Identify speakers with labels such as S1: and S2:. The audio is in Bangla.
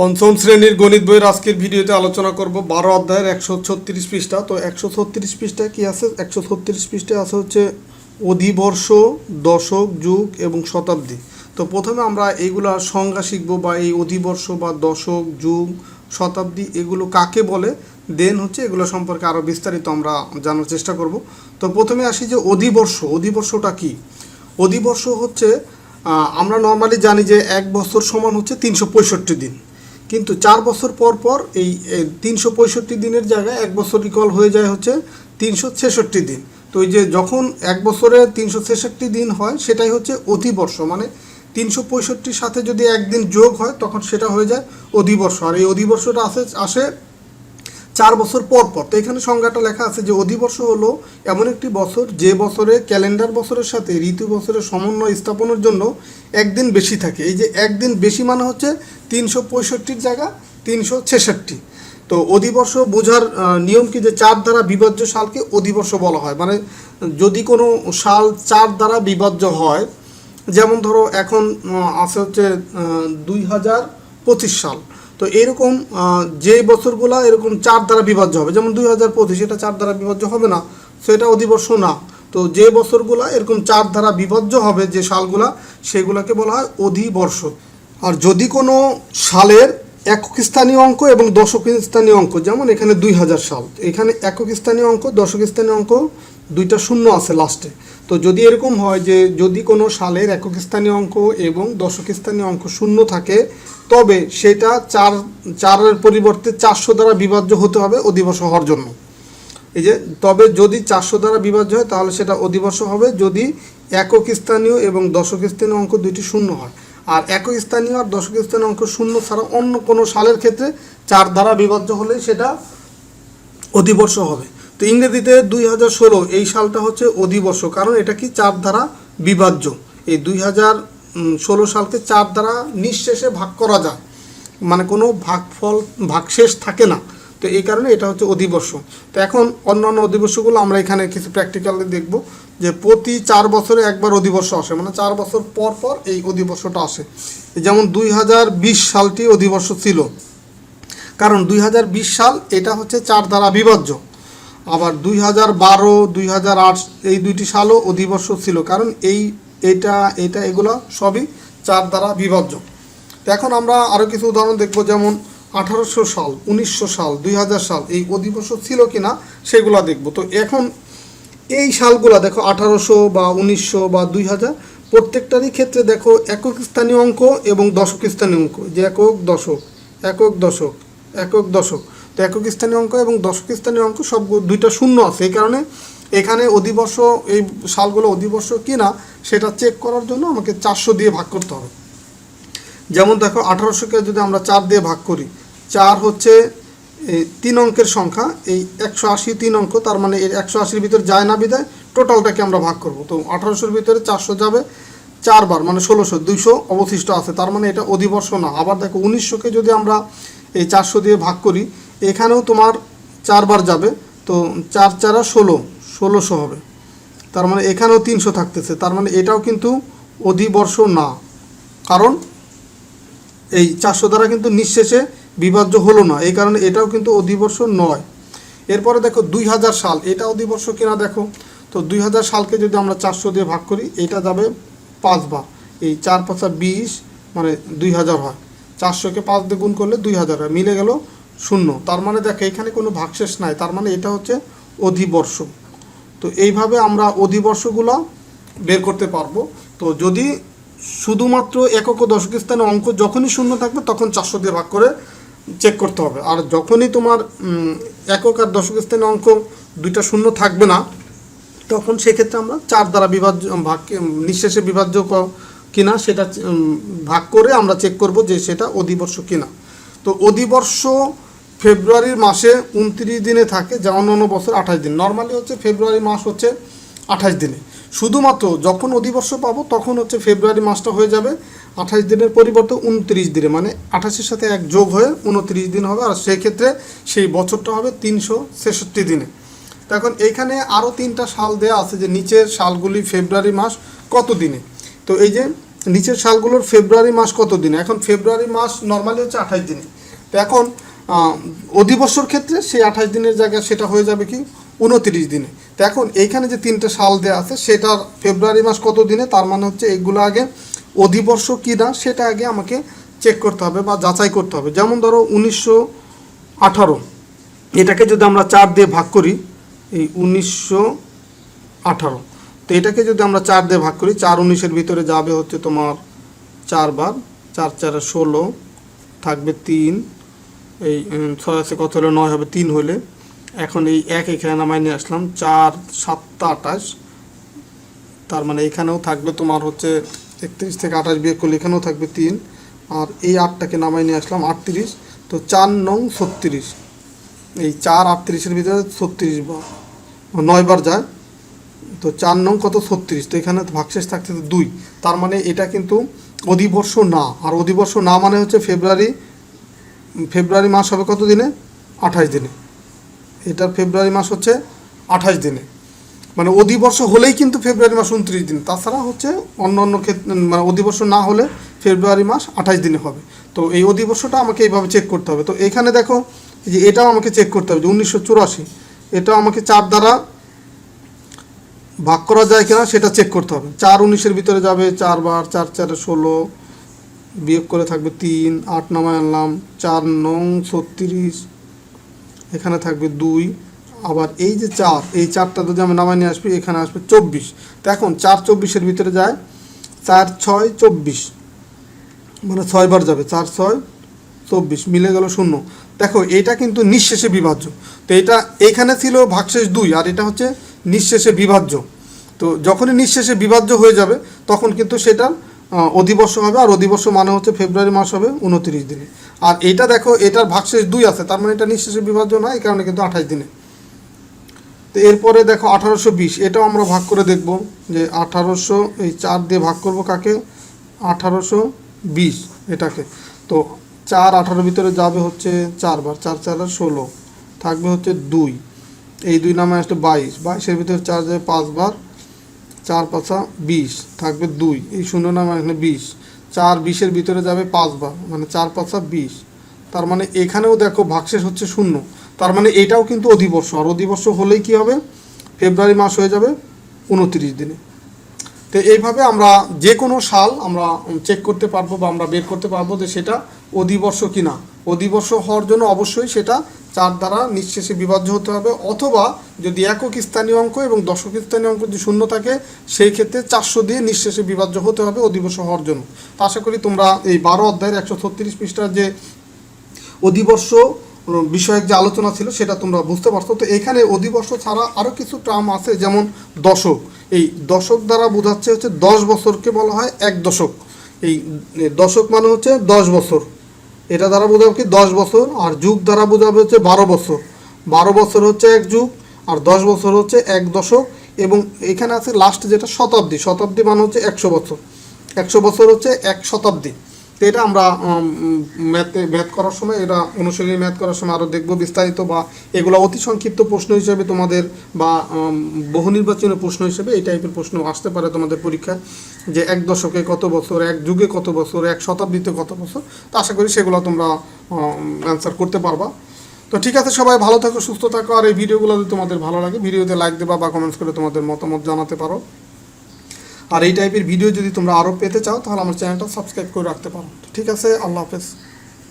S1: পঞ্চম শ্রেণির গণিত বইয়ের আজকের ভিডিওতে আলোচনা করব বারো অধ্যায়ের একশো ছত্রিশ পৃষ্ঠা। তো একশো ছত্রিশ পৃষ্ঠায় কী আছে? একশো ছত্রিশ পৃষ্ঠায় আছে হচ্ছে অধিবর্ষ, দশক, যুগ এবং শতাব্দী। তো প্রথমে আমরা এইগুলার সংজ্ঞা শিখব বা এই অধিবর্ষ বা দশক, যুগ, শতাব্দী এগুলো কাকে বলে? দেন হচ্ছে এগুলো সম্পর্কে আরও বিস্তারিত আমরা জানার চেষ্টা করব। তো প্রথমে আসি যে অধিবর্ষ, অধিবর্ষটা কি? অধিবর্ষ হচ্ছে আমরা নর্মালি জানি যে এক বছর সমান হচ্ছে তিনশো পঁয়ষট্টি দিন। কিন্তু চার বছর পর পর এই তিনশো পঁয়ষট্টি দিনের জায়গায় এক বছর রিকল হয়ে যায় হচ্ছে তিনশো ছেষট্টি দিন। তো এই যে যখন এক বছরে তিনশো ছেষট্টি দিন হয়, সেটাই হচ্ছে অধিবর্ষ। মানে তিনশো পঁয়ষট্টির সাথে যদি একদিন যোগ হয়, তখন সেটা হয়ে যায় অধিবর্ষ। আর এই অধিবর্ষটা আসে আসে চার বছর পর পর। তো এখানে সংজ্ঞাটা লেখা আছে যে অধিবর্ষ হলো এমন একটি বছর যে বছরে ক্যালেন্ডার বছরের সাথে ঋতু বছরের সমন্বয় স্থাপনের জন্য একদিন বেশি থাকে। এই যে একদিন বেশি মানে হচ্ছে তিনশো পঁয়ষট্টির জায়গা, তিনশো ছেষট্টি। তো অধিবর্ষ বোঝার নিয়ম কি যে চার দ্বারা বিভাজ্য সালকে অধিবর্ষ বলা হয়? মানে যদি কোনো সাল চার দ্বারা বিভাজ্য হয়, যেমন ধরো এখন আছে হচ্ছে দুই হাজার পঁচিশ সাল। তো এরকম যে বছরগুলা এরকম চার দ্বারা বিভাজ্য হবে, যেমন দুই হাজার পঁচিশ এটা চার দ্বারা বিভাজ্য হবে না তো এটা অধিবর্ষ না। তো যে বছরগুলা এরকম চার দ্বারা বিভাজ্য হবে যে সালগুলা, সেগুলোকে বলা হয় অধিবর্ষ। আর যদি কোনো সালের একক স্থানীয় অঙ্ক এবং দশক স্থানীয় অঙ্ক, যেমন এখানে দুই হাজার সাল, এখানে একক স্থানীয় অঙ্ক, দশক স্থানীয় অঙ্ক দুইটা শূন্য আছে লাস্টে। তো যদি এরকম হয় যে যদি কোনো সালের একক স্থানীয় অঙ্ক এবং দশক স্থানীয় অঙ্ক শূন্য থাকে, তবে সেটা চার, চারের পরিবর্তে চারশো দ্বারা বিভাজ্য হতে হবে অধিবর্ষ হওয়ার জন্য। এই যে, তবে যদি চারশো দ্বারা বিভাজ্য হয়, তাহলে সেটা অধিবর্ষ হবে যদি একক স্থানীয় এবং দশক স্থানীয় অঙ্ক দুইটি শূন্য হয়। আর একক স্থানীয় আর দশক স্থানীয় অঙ্ক শূন্য ছাড়া অন্য কোনো সালের ক্ষেত্রে চার দ্বারা বিভাজ্য হলে সেটা অধিবর্ষ হবে। তো ইংরেজিতে দুই হাজার ষোলো এই সালটা হচ্ছে অধিবর্ষ। কারণ এটা কি চার দ্বারা বিভাজ্য। এই দুই হাজার ষোলো সালকে চার দ্বারা নিঃশেষে ভাগ করা যায়। মানে কোনো ভাগফল, ভাগশেষ থাকে না। তো এই কারণে এটা হচ্ছে অধিবর্ষ। তো এখন অন্যান্য অধিবর্ষগুলো আমরা এখানে কিছু প্র্যাকটিক্যালি দেখব যে প্রতি চার বছরে একবার অধিবর্ষ আসে। মানে চার বছর পর পর এই অধিবর্ষটা আসে। যেমন দুই হাজার বিশ সালটি অধিবর্ষ ছিল। কারণ দুই হাজার বিশ সাল এটা হচ্ছে চার দ্বারা বিভাজ্য। আবার দুই হাজার বারো, দুই হাজার আট, এই দুইটি সালও অধিবর্ষ ছিল। কারণ এই, এটা এটা, এগুলো সবই চার দ্বারা বিভাজ্য এখন আমরা আরও কিছু উদাহরণ দেখব, যেমন আঠারোশো সাল, উনিশশো সাল, দুই হাজার সাল, এই অধিবর্ষ ছিল কি না সেগুলো দেখব। তো এখন এই সালগুলো দেখো, আঠারোশো বা উনিশশো বা দুই হাজার, প্রত্যেকটারই ক্ষেত্রে দেখো একক স্থানীয় অঙ্ক এবং দশক স্থানীয় অঙ্ক। যে একক দশক একক দশক একক দশক। তো একক স্থানীয় অঙ্ক এবং দশক স্থানীয় অঙ্ক সব দুইটা শূন্য আছে। এই কারণে এখানে অধিবর্ষ এই সালগুলো অধিবর্ষ কি না সেটা চেক করার জন্য আমাকে চারশো দিয়ে ভাগ করতে হবে। যেমন দেখো, আঠারোশোকে যদি আমরা চার দিয়ে ভাগ করি, চার হচ্ছে এই তিন অঙ্কের সংখ্যা, এই একশো আশি তিন অঙ্ক, তার মানে এর একশো আশির ভিতরে যায় না বিদায়, টোটালটাকে আমরা ভাগ করব। তো আঠারোশোর ভিতরে চারশো যাবে চারবার মানে ষোলোশো, দুইশো অবশিষ্ট আছে। তার মানে এটা অধিবর্ষ না। আবার দেখো, উনিশশোকে যদি আমরা এই চারশো দিয়ে ভাগ করি এখানেও তোমার চারবার যাবে, তো চার চারা ষোলো, ষোলোশো হবে। তার মানে এখানেও তিনশো থাকতেছে, তার মানে এটাও কিন্তু অধিবর্ষ না। কারণ এই চারশো দ্বারা কিন্তু নিঃশেষে বিভাজ্য হলো না, এই কারণে এটাও কিন্তু অধিবর্ষ নয়। এরপরে দেখো দুই হাজার সাল, এটা অধিবর্ষ কিনা দেখো? তো দুই হাজার সালকে যদি আমরা চারশো দিয়ে ভাগ করি, এটা যাবে পাঁচবার। এই চার পাঁচা বিশ মানে দুই হাজার হয়। চারশোকে পাঁচ দিয়ে গুণ করলে দুই হাজার হয়, মিলে গেল শূন্য। তার মানে দেখো, এখানে কোনো ভাগশেষ নাই। তার মানে এটা হচ্ছে অধিবর্ষ। তো এইভাবে আমরা অধিবর্ষগুলো বের করতে পারব। তো যদি শুধুমাত্র একক দশক স্থানে অঙ্ক যখনই শূন্য থাকবে, তখন চারশো দিয়ে ভাগ করে চেক করতে হবে। আর যখনই তোমার একক আর দশক স্থানে অঙ্ক দুইটা শূন্য থাকবে না, তখন সেক্ষেত্রে আমরা চার দ্বারা বিভাজ্য ভাগ নিঃশেষে বিভাজ্য কিনা, সেটা ভাগ করে আমরা চেক করব যে সেটা অধিবর্ষ কিনা। তো অধিবর্ষ ফেব্রুয়ারির মাসে উনত্রিশ দিনে থাকে, যা অন্যান্য বছর আঠাশ দিন। নর্মালি হচ্ছে ফেব্রুয়ারি মাস হচ্ছে আঠাশ দিনে। শুধুমাত্র যখন অধিবর্ষ পাবো, তখন হচ্ছে ফেব্রুয়ারি মাসটা হয়ে যাবে আঠাশ দিনের পরিবর্তে উনত্রিশ দিনে। মানে আঠাশের সাথে এক যোগ হয়ে উনত্রিশ দিন হবে, আর সেই ক্ষেত্রে সেই বছরটা হবে তিনশো ছেষট্টি দিনে। এখন এইখানে আরও তিনটা সাল দেয়া আছে যে নিচের সালগুলি ফেব্রুয়ারি মাস কত দিনে? তো এই যে নিচের সালগুলোর ফেব্রুয়ারি মাস কত দিনে? এখন ফেব্রুয়ারি মাস নর্মালি হচ্ছে আঠাশ দিনে। তো এখন অধিবর্ষর ক্ষেত্রে সেই আঠাশ দিনের জায়গায় সেটা হয়ে যাবে কি? উনতিরিশ দিনে। তো এখন এইখানে যে তিনটে সাল দেওয়া আছে, সেটার ফেব্রুয়ারি মাস কত দিনে? তার মানে হচ্ছে এগুলো আগে অধিবর্ষ কি না, সেটা আগে আমাকে চেক করতে হবে বা যাচাই করতে হবে। যেমন ধরো উনিশশো আঠারো, এটাকে যদি আমরা চার দিয়ে ভাগ করি, এই উনিশশো আঠারো, তো এটাকে যদি আমরা চার দিয়ে ভাগ করি, চার উনিশের ভিতরে যাবে হচ্ছে তোমার চারবার চার চারে ষোলো থাকবে তিন এই ছয় আছে, কত হলে? নয় হবে, তিন হলে। এখন এই এক এখানে নামাই নিয়ে আসলাম। চার, সাতটা, আঠাশ। তার মানে এখানেও থাকবে তোমার হচ্ছে একত্রিশ থেকে আঠাশ বিয়ে করলে এখানেও থাকবে তিন। আর এই আটটাকে নামাই নিয়ে আসলাম, আটত্রিশ। তো চার নং ছত্রিশ। এই চার আটত্রিশের ভিতরে ছত্রিশ বার নয় বার যায়। তো চার নং কত? ছত্রিশ। তো এখানে ভাগশেষ থাকছে তো দুই। তার মানে এটা কিন্তু অধিবর্ষ না। আর অধিবর্ষ না মানে হচ্ছে ফেব্রুয়ারি ফেব্রুয়ারি মাস হবে কত দিনে? আঠাশ দিনে। এটার ফেব্রুয়ারি মাস হচ্ছে আঠাশ দিনে। মানে অধিবর্ষ হলেই কিন্তু ফেব্রুয়ারি মাস উনত্রিশ দিন। তাছাড়া হচ্ছে অন্য অন্য ক্ষেত্রে মানে অধিবর্ষ না হলে ফেব্রুয়ারি মাস আঠাশ দিনে হবে। তো এই অধিবর্ষটা আমাকে এইভাবে চেক করতে হবে। তো এখানে দেখো যে এটাও আমাকে চেক করতে হবে যে উনিশশো চুরাশি। এটাও আমাকে চার দ্বারা ভাগ করা যায় কিনা সেটা চেক করতে হবে। চার উনিশের ভিতরে যাবে চারবার চার চারে ষোলো বিয়োগ করে থাকবে তিন, আট নামায় আনলাম, চার নং ছত্রিশ, এখানে থাকবে দুই। আবার এই যে চার, এই চারটা যদি আমি নামায় নিয়ে আসবি, এখানে আসবে চব্বিশ। তো এখন চার চব্বিশের ভিতরে যায়, চার ছয় চব্বিশ। মানে ছয়বার যাবে, চার ছয় চব্বিশ, মিলে গেল শূন্য। দেখো, এটা কিন্তু নিঃশেষে বিভাজ্য। তো এটা এখানে ছিল ভাগশেষ দুই, আর এটা হচ্ছে নিঃশেষে বিভাজ্য। তো যখনই নিঃশেষে বিভাজ্য হয়ে যাবে, তখন কিন্তু সেটা অধিবর্ষ হবে, আর অধিবর্ষ মানে হচ্ছে ফেব্রুয়ারি মাস হবে উনত্রিশ দিনে। আর এটা দেখো, এটার ভাগশেষ দুই আছে, তার মানে এটা নিঃশেষে বিভাজ্য না, এই কারণে কিন্তু আঠাশ দিনে। তো এরপরে দেখো আঠারোশো বিশ, এটাও আমরা ভাগ করে দেখব যে আঠারোশো, এই চার দিয়ে ভাগ করব কাকে? আঠারোশো বিশ এটাকে। তো চার আঠারোর ভিতরে যাবে হচ্ছে চারবার, চার চার আর ষোলো, থাকবে হচ্ছে দুই। এই দুই নামে আসলে বাইশ, বাইশের ভিতরে চার যাবে পাঁচবার চার পাঁচা বিশ, থাকবে দুই। এই শূন্য নাম এখানে বিশ। চার বিশের ভিতরে যাবে পাঁচবার মানে চার পাঁচা বিশ। তার মানে এখানেও দেখো ভাগশেষ হচ্ছে শূন্য। তার মানে এটাও কিন্তু অধিবর্ষ। আর অধিবর্ষ হলেই কি হবে? ফেব্রুয়ারি মাস হয়ে যাবে উনত্রিশ দিনে। তো এইভাবে আমরা যে কোনো সাল আমরা চেক করতে পারব বা আমরা বের করতে পারব যে সেটা অধিবর্ষ কি না অধিবর্ষ হওয়ার জন্য অবশ্যই সেটা চার দ্বারা নিঃশেষে বিভাজ্য হতে হবে। অথবা যদি একক স্থানীয় অঙ্ক এবং দশক স্থানীয় অঙ্ক যদি শূন্য থাকে, সেই ক্ষেত্রে চারশো দিয়ে নিঃশেষে বিভাজ্য হতে হবে অধিবর্ষ হওয়ার জন্য। তো আশা করি তোমরা এই বারো অধ্যায়ের একশো ছত্রিশ পৃষ্ঠার যে অধিবর্ষ বিষয়ক যে আলোচনা ছিল, সেটা তোমরা বুঝতে পারছ। তো এখানে অধিবর্ষ ছাড়া আরও কিছু টার্ম আছে, যেমন দশক। এই দশক দ্বারা বোঝাচ্ছে হচ্ছে দশ বছরকে বলা হয় এক দশক। এই দশক মানে হচ্ছে দশ বছর। এটা দ্বারা বোঝাবে কি? দশ বছর, আর যুগ দ্বারা বোঝাবে হচ্ছে বারো বছর। বারো বছর হচ্ছে এক যুগ, আর দশ বছর হচ্ছে এক দশক, এবং এখানে আছে লাস্ট যেটা শতাব্দী। শতাব্দী মানে হচ্ছে একশো বছর। একশো বছর হচ্ছে এক শতাব্দী। তো এটা আমরা ম্যাথে, ম্যাথ করার সময়, এটা অনুশীলনী ম্যাথ করার সময় আরও দেখব বিস্তারিত বা এগুলো অতি সংক্ষিপ্ত প্রশ্ন হিসেবে তোমাদের বা বহু নির্বাচনের প্রশ্ন হিসেবে এই টাইপের প্রশ্ন আসতে পারে তোমাদের পরীক্ষায়, যে এক দশকে কত বছর, এক যুগে কত বছর, এক শতাব্দীতে কত বছর, তো আশা করি সেগুলো তোমরা অ্যান্সার করতে পারবা। তো ঠিক আছে সবাই, ভালো থাকো, সুস্থ থাকো, আর এই ভিডিওগুলো যদি তোমাদের ভালো লাগে, ভিডিওতে লাইক দেবা বা কমেন্টস করে তোমাদের মতামত জানাতে পারো। আর এই টাইপের ভিডিও যদি তোমরা আরও পেতে চাও, তাহলে আমার চ্যানেলটা সাবস্ক্রাইব করে রাখতে পারো। ঠিক আছে? আল্লাহ হাফেজ।